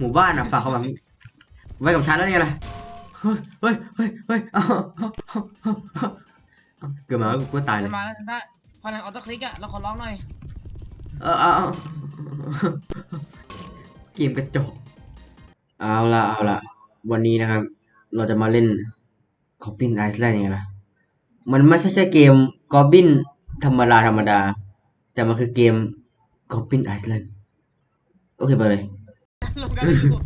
หมู่บ้านอะฝากความหวังไว้กับฉันแล้วไงล่ะเฮ้ยเฮ้ยเฮ้ยเฮ้ยเอาเอาเอาเอาเอาเอาเกิดมาแล้วกูก็ตายเลยมาแล้วถ้าพลังออโต้คลิกอะเราขอร้องหน่อยเออเอาเอาเกมกระจกเอาละเอาละวันนี้นะครับ เราจะมาเล่น Goblin Island ยังไงล่ะ มันไม่ใช่แค่เกม Goblin ธรรมดาธรรมดา แต่มันคือเกม Goblin Island โอเคไปเลย ลงกันเลยอยู่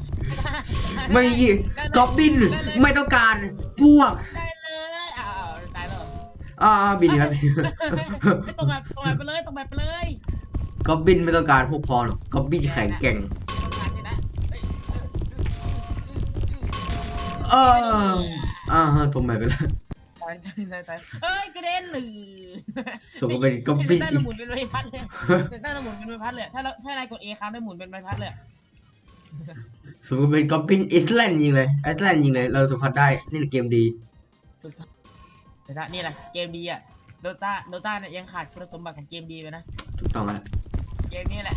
ไม่ Goblin ไม่ต้องการพวกได้เลยอ้าวตายแล้วอ่าบินครับไม่ตรงแบบตรงแบบไปเลยตรงแบบไปเลย Goblin ไม่ต้องการพวกพอหรอก Goblin แข็งแกร่งตรงแบบสินะเอ้ยเอออ่าฮะผมไม่ไปแล้วตายตายตายตายเฮ้ยกระเด็นหรือสมก็เป็น Goblin ได้เราหมุนเป็นใบพัดเลยได้เราหมุนเป็นใบพัดเลยถ้าเราถ้านายกด A ค้างได้หมุนเป็นใบพัดเลย สมก็เป็น Goblin Island ยิงเลย Island ยิงเลย เราสัมผัสได้ นี่เกมดีแต่ถ้านี่แหละเกมดีอะโดต้าโดต้าเนี่ยยังขาดคุณสมบัติของเกมดีไปนะ ถูกต้องแล้วเกมนี้แหละ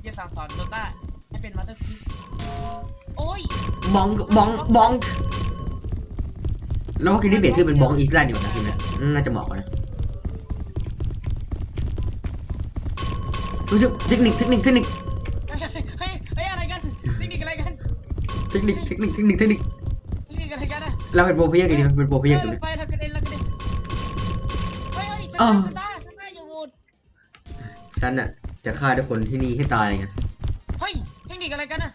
ที่จะสั่งสอนโดต้าให้เป็นมาสเตอร์พีซโอ้ยบองบองบองแล้วว่าเกมที่เปลี่ยนชื่อเป็นบองอีสแลนด์อยู่นะทีเนี้ยน่าจะเหมาะกว่านะรู้สึกเทคนิคเทคนิคเทคนิค ทคนิคเทคนิคเทคนิคเทคนิคเทคนิคอะไรกันอะเราเป็นโปรเพลเยอร์กันดีเป็นโปรเพลเยอร์กันเฮ้เลยยไปทำกระเด็นแล้วกระเด็นเฮ้ยเฮ้ยสอ้าตาวร์สตาร์สตาร์อยู่หมดฉันน่ะจะฆ่าทุกคนที่นี่ให้ตายไงเฮ้ยเทคนิคอะไรกันอะ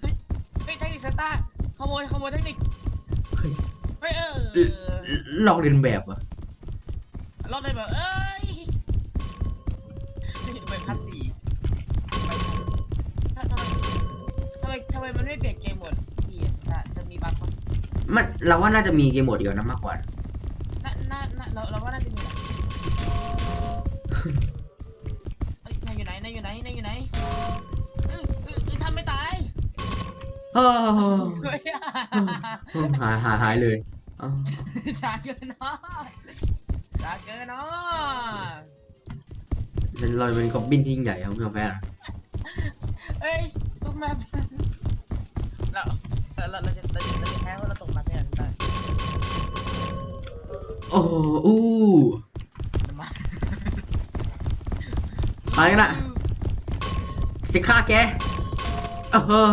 เฮ้ยเฮ้ยเทคนิคสตาร์ขโมยขโมยเทคนิคเฮ้ยเฮ้ยเออลอกเลียนแบบอะรอบได้แบบเอ้ยไปพัดสี่ ไมทำไมมันไม่เปลี่ยนเกมหมดพี่อะจะมีบั๊กปะมันเราว่าน่าจะมีเกมโหมดเดียวนะมากกว่า น่าน่าน่าเราเราว่าน่าจะมีแหละเอ้ยนายอยู่ไหนนายอยู่ไหนนายอยู่ไหนเออเออเออทำไม่ตายเฮ้เฮ้ยหายหายหายเลยอ้าวช้าเกินเนาะช้าเกินเนาะเราจะเป็นกอบบินที่ยิ่งใหญ่ครับไม่ยอมแพ้หรอกเอ้ย ตกแมปเราเราเราจะเราจะเราจะแพ้ว่าะเราตกมปไม่ได้โอ้อู้มาไปกันละสิฆ่าแกเออเออ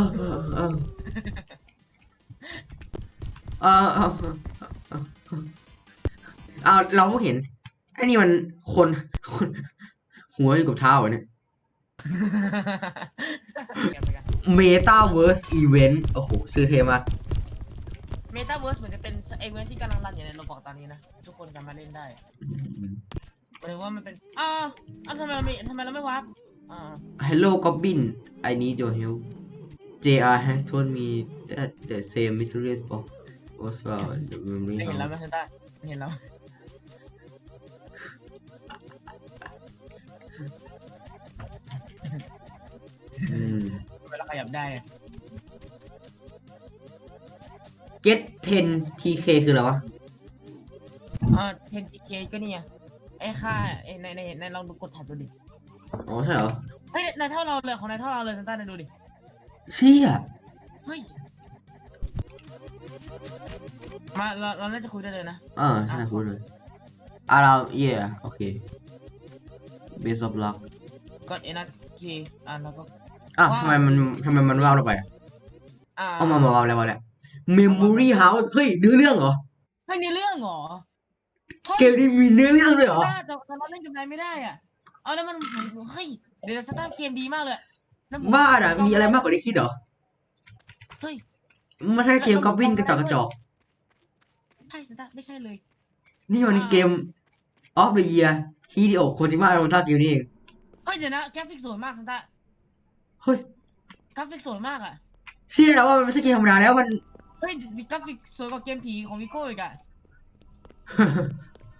เออเออเออเอาเราเห็นไอ้นี่มันคนคน หัวอยู่กับเท้าเหรอเนี่ย Metaverse Event โอ้โหชื่อเท่มากเมตาเวิร์สเหมือนจะเป็นเอเวนที่กำลังรันอยู่ในโรบอกตอนนี้นะ ทุกคนสามารถเล่นได้หมายถึงว่ามันเป็นอ้าวอ้าวทำไมเราไม่ทำไมเราไม่วาร์ปอ่า Hello Goblin I need your help JR has told me that the same mysterious box was found in the memory ไม่เห็นแล้ว house ไม่เห็นได้ไม่เห็นแล้ว บได้อะ Get 10 TK คืออะไรวะ อ่าเทนเคก็นี่ไงไอ้ค่าไอ้ในในในลองดูกดแท็บดูดิ อ๋อใช่เหรอ เฮ้ยนายเท่าเราเลยของนายเท่าเราเลยซันต้านายดูดิ เชี่ยเฮ้ย มาเราเราน่าจะคุยได้เลยนะอ่าใช่พูดเลยอ่าเรา yeah โอเค base of luck กดเอ็นเคอ่าแล้วก็ อะว้าวทำไมมันทำไมมันว้าวเราไปอะอ่าเอามามาว้าวแล้วว้าวแล้ว memory house เฮ้ยเนื้อเรื่องเหรอ เฮ้ยในเรื่องเหรอฮ้ยเกมนี้มีเนื้อเรื่องด้วยเหรอแต่แต่แต่เราเล่นกับนายไม่ได้อะเอาแล้วมันเฮ้ยเดี๋ยวสตาร์ทเกมดีมากเลยแล้วผมบ้าอะ มีอะไรมากกว่าที่คิดเหรอเฮ้ยไม่ใช่เกมกอบบินกระจอกกระจอก ใช่สตาร์ทไม่ใช่เลย นี่มันเกม of the year ฮิเดโอะโคจิมะโรซากิวนี่เอง เฮ้ยเดี๋ยวนะกราฟิกสวยมากสตาร์ท เฮ้ย กราฟิกสวยมากอะ เชื่อแล้วว่ามันไม่ใช่เกมธรรมดาแล้วมัน เฮ้ยกราฟิกสวยกว่าเกมผีของวิโก้อีกอะ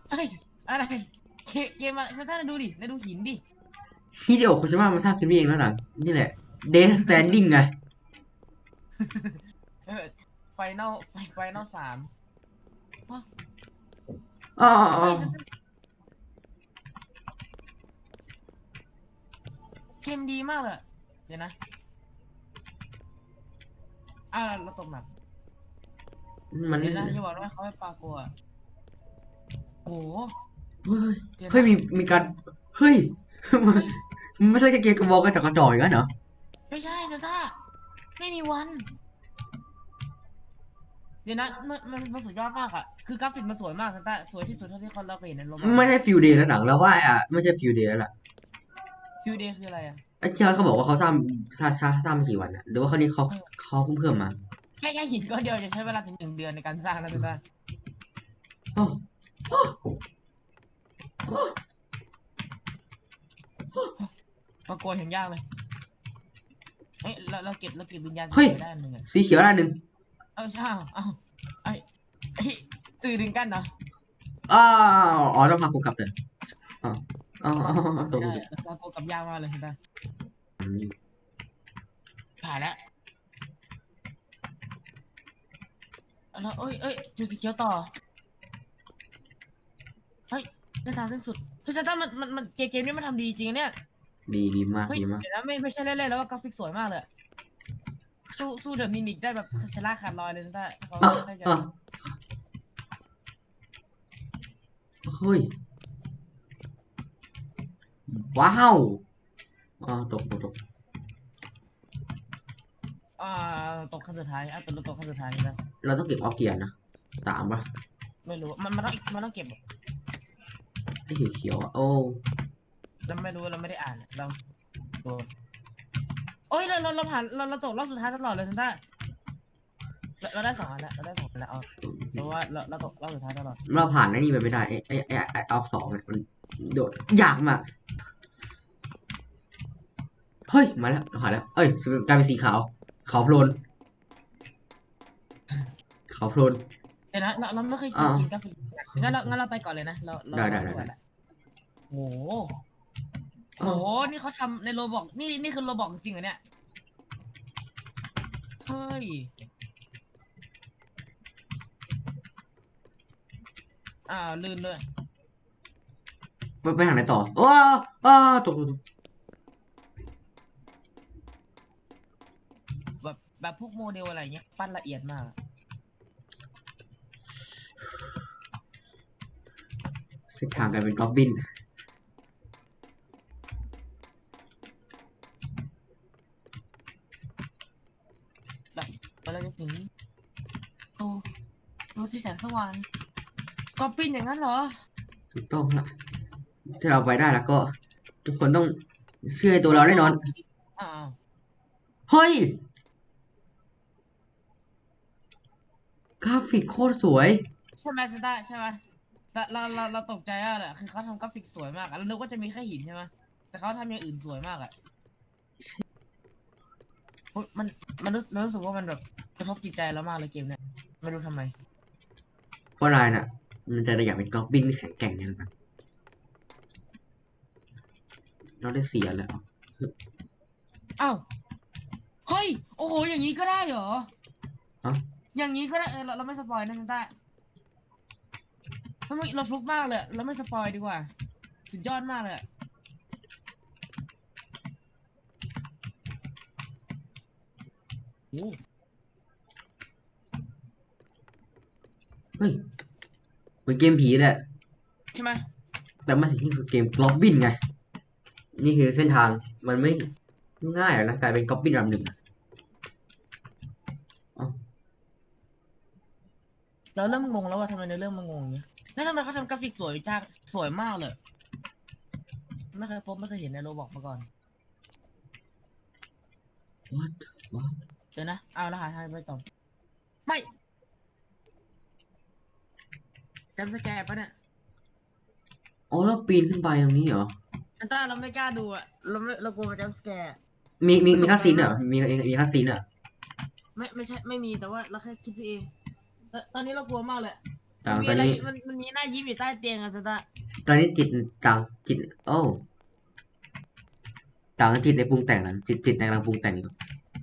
เฮ้ยอะไร เกมเกมอะไรสตาร์ทดูดิแล้วดูหินดิ ฮิเดโอะโคจิมะมาสร้างเกมนี้เองแล้วหลังนี่แหละ Death Standing ไงไฟนอลไฟไฟนอลสามอ๋ออ๋ออ๋เฮ้อยสตาร์ทเกมดีมากเลย เดี๋ยวนะ อ้าวเราตกหนักมันเดี๋ยวนะอย่าบอกว่าเขาให้ปลากัวโอ้โหเฮ้ยเดี๋ยวนะเฮ้ยมีมีการ เฮ้ยมันมันไม่ใช่แค่เกมกระบอกกระจอกกระจอกอย่างนั้นเหรอ ไม่ใช่ซานต้าไม่มีวัน เดี๋ยวนะมันมันมันสุดยอดมากอะคือกราฟิกมันสวยมากซานต้าสวยที่สุดเท่าที่คนเราเคยเห็นในโลกไม่ใช่ฟิวเดย์แล้วหนังแล้วว่าอะไม่ใช่ฟิวเดย์แล้วล่ะคิวเดย์คืออะไรอะไอ้เจ้าเขาบอกว่าเขาสร้างสร้างสร้างสร้างมากี่วันอะหรือว่าเขานี่เขาเขาเพิ่งเพิ่มมาแค่แค่หินก้อนเดียวจะใช้เวลาถึงหนึ่งเดือนในการสร้างนะซานต้าโอ้โอ้ปลากัวเห็นยากเลยเฮ้ยเราเราเก็บเราเก็บวิญญาณสีเฮ้ยเขียวได้อันหนึ่งอะสีเขียวด้านหนึ่งเออใช่เอาเอาไอ้ไอ้สื่อถึงกันเหรออ้าวอ๋อต้องพากูกลับเลยอ๋ออ๋ออ๋ออ๋อตรงไม่นี้ได้ปลากัวกับยากมากเลยซานต้า ผ่านแล้วแล้วเอ้ยเอ้ยจุดสีเขียวต่อ เฮ้ยได้ทางสิ้นสุดเฮ้ยซานต้ามันมันมันเกมเกมนี้มันทำดีจริงอะเนี่ย ดีดีมากเฮ้ยดีมาก เดี๋ยวนะไม่ไม่ใช่เล่นๆแล้วว่ากราฟิกสวยมากเลยสู้สู้เดอะมิมิกได้แบบชนะขาดลอยเลยซานต้าเขาอะได้จะอะเฮ้ย ว้าว อ๋อ ตกตกตก อ่าตกขั้นสุดท้ายอะตกตกขั้นสุดท้ายนี่นะเราต้องเก็บออฟเกียร์นะสามป่ะไม่รู้มันมันต้องมันต้องเก็บไอ้เขียวเขียวๆอะโอ้เราไม่รู้เราไม่ได้อ่านเราโดนโอ้ยเราเราเราผ่านเราเราตกรอบสุดท้ายตลอดเลยซันต้าเราเราได้สองอันแล้วเราได้สองอันแล้วเอาเพราะว่าเราเราตกรอบสุดท้ายตลอดเราผ่านไอ้นี่ไปไม่ได้ไอ้ไอ้ไอ้ไอ้ออฟสองเนี่ยมันโดดยากมากเฮ้ยมาแล้วเราผ่านแล้วเอ้ยกลายเป็นสีขาว ขาวโพลนขาวโพลน เดี๋ยวนะเราเราไม่เคยกินอ่ากินกาแฟงั้นเรางั้นเราไปก่อนเลยนะเราเราได้ได้เราได้สวยละโหโหนี่เขาทำในโรบอกนี่นี่คือโรบอกจริงเหรอเนี่ยเฮ้ยอ้าวลื่นเลยไปไปทางไหนต่อว้าวว้าวตกตกตก แบบแบบพวกโมเดลอะไรเงี้ยปั้นละเอียดมาก เส้นทางกลายเป็นกอบบินเราจะถึงโอ้รถที่แสนสว่างกอบปินอย่างนั้นเหรอ ถูกต้องละถ้าเราไปได้แล้วก็ ทุกคนต้องเชื่อในตัวเราแน่นอนอ่าเฮ้ย กราฟิกโคตรสวย ใช่ไหมซันต้าใช่ไหมแต่เราเราเราตกใจอะแหละคือเขาทำกราฟิกสวยมากอะเรานึกว่าจะมีแค่หินใช่ไหมแต่เขาทำอย่างอื่นสวยมากอะโอ๊ยมันมันรู้มันรู้สึกว่ามันแบบกระทบจิตใจเรามากเลยเกมเนี้ยไม่รู้ทำไม เพราะนายน่ะ มันจะได้อยากเป็นกอบบินที่แข็งแกร่งเนี่ยนะเราได้เสียแล้ว อ้าว เฮ้ย โอ้โห อย่างนี้ก็ได้เหรอ ฮะ อย่างนี้ก็ได้เออเราเราไม่สปอยนะซันต้าทำไมเราฟลุกมากเลยเราไม่สปอยดีกว่าสุดยอดมากเลยอะโอ้เฮ้ยเหมือนเกมผีแหละ ใช่ไหมแต่มาสินี่คือเกมกอบบินไง นี่คือเส้นทางมันไม่ง่ายหรอกนะกลายเป็นกอบบินลำหนึ่งอะ เราเริ่มงงแล้วว่าทำไมในอเรื่องมันงงอย่างเงี้ยแล้วทำไมเขาทำกราฟิกสวยจ้าสวยมากเลย ไม่เคยพบไม่เคยเห็นในโรบอกมาก่อน What the fuck เดี๋ยวนะ เอาแล้วหาทางไปต่อ ไม่จำสแกร์ปะเนี่ยอ๋อแล้วปีนขึ้นไปตรงนี้เหรอซันต้าเราไม่กล้าดูอะเราไม่เรากลัวมันจำสแกร์มีมีมีคัสซีนเหรอมีมีมีคัสซีนเหรอไม่ไม่ใช่ไม่มีแต่ว่าเราแค่คิดไปเอง เอ่อตอนนี้เรากลัวมากเลยต่างมันมีตอนอะไรนี้ มันมันมีหน้ายิ้มอยู่ใต้เตียงอะซันต้าตอนนี้จิตต่างจิต โอ้ต่างกับจิตในปรุงแต่งนั้นจิตจิตในกำลังปรุงแต่งอยู่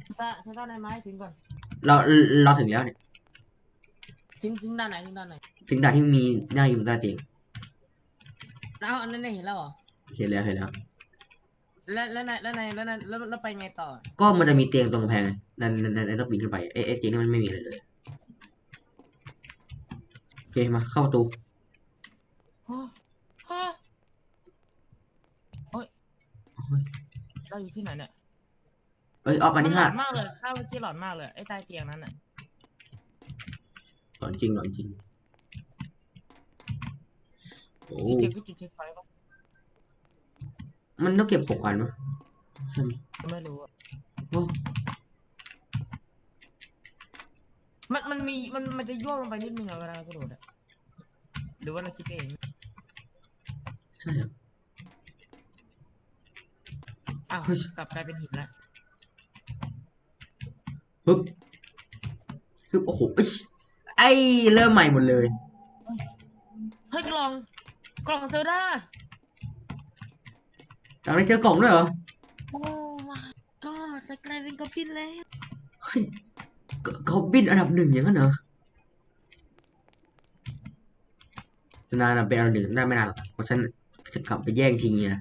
ซันต้าซันต้าในไม้ถึงก่อนเราเราถึงแล้วเนี่ย ถึงถึงด้านไหนถึงด้านไหนถึงด่านที่มีหน้าอยู่บนใต้เตียงแล้วอันนั้นเนี่ยเห็นแล้วเหรอเห็นแล้วเห็นแล้ว แล้วแล้วในแล้วในแล้วในแล้วแล้วไปไงต่อก็มันจะมีเตียงตรงกำแพงไงนั่นนั่นนั่นต้องปีนขึ้นไปเอ๊ะเอ๊ะเตียงนี่มันไม่มีอะไรเลยโอ เคมาเข้าประตูโอ้โอ้โอ้ยโอ้ยเราอยู่ที่ไหนเนี่ยเอ้ยออฟอันมัที่หลห้าอนมากเลยถ้าเมื่อกี้หลอนมากเลยไอ้ใต้เตียงนั้นน่ะหลอนจริงหลอนจริงโอ้ที่เช็คคือจุดเช็คไฟปะมันต้องเก็บหกอันมั้ยใช่ไหมไม่รู้อะโอ้ มันมันมีมันมันจะย่อลงไปนิดนึงอะเวลากระโดดอะหรือว่าเราคิดเองใช่เหรออ้าวเฮ้ย กลับกลายเป็นหินแล้วฮึบฮึบโอ้โหเอ้ยไอ้เริ่มใหม่หมดเลย เฮ้ยกล่องกล่องเซลดาตอนนี้เจอกล่องด้วยเหรอโอ้ my god จะกลายเป็นกอบบินแล้วเฮ้ย กกอบบินอันดับหนึ่งอย่างนั้นเหรอจะนานอะเป็นอันดับหนึ่งได้ไม่นานหรอกเพราะฉันจะกลับไปแย่งชิงเนี่ยนะ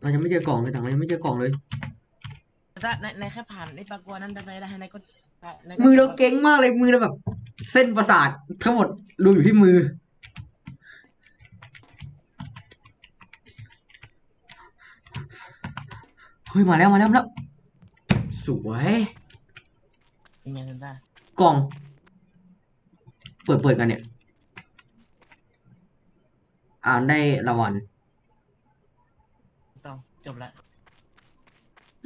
เรายังไม่เจอกล่องเลยต่างเรายังไม่เจอกล่องเลยแต่ในในแค่ผ่านในปากกัวนั้นได้ไหมได้ในก็ในก็มือเราเก่งมากเลยมือเราแบบ เส้นประสาททั้งหมดรวมอยู่ที่มือ เฮ้ยมาแล้วมาแล้วมาแล้วสวย เป็นไงเซนต้ากล่อง เปิดเปิดกันเนี่ย อ่านได้รางวัลต้องจบละ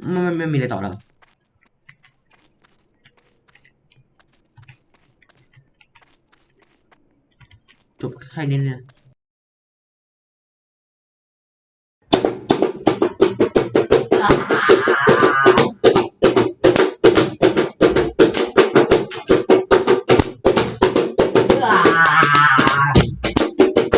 ไม่ไม่ไม่มีอะไรต่อแล้วจบแค่นี้เนี่ย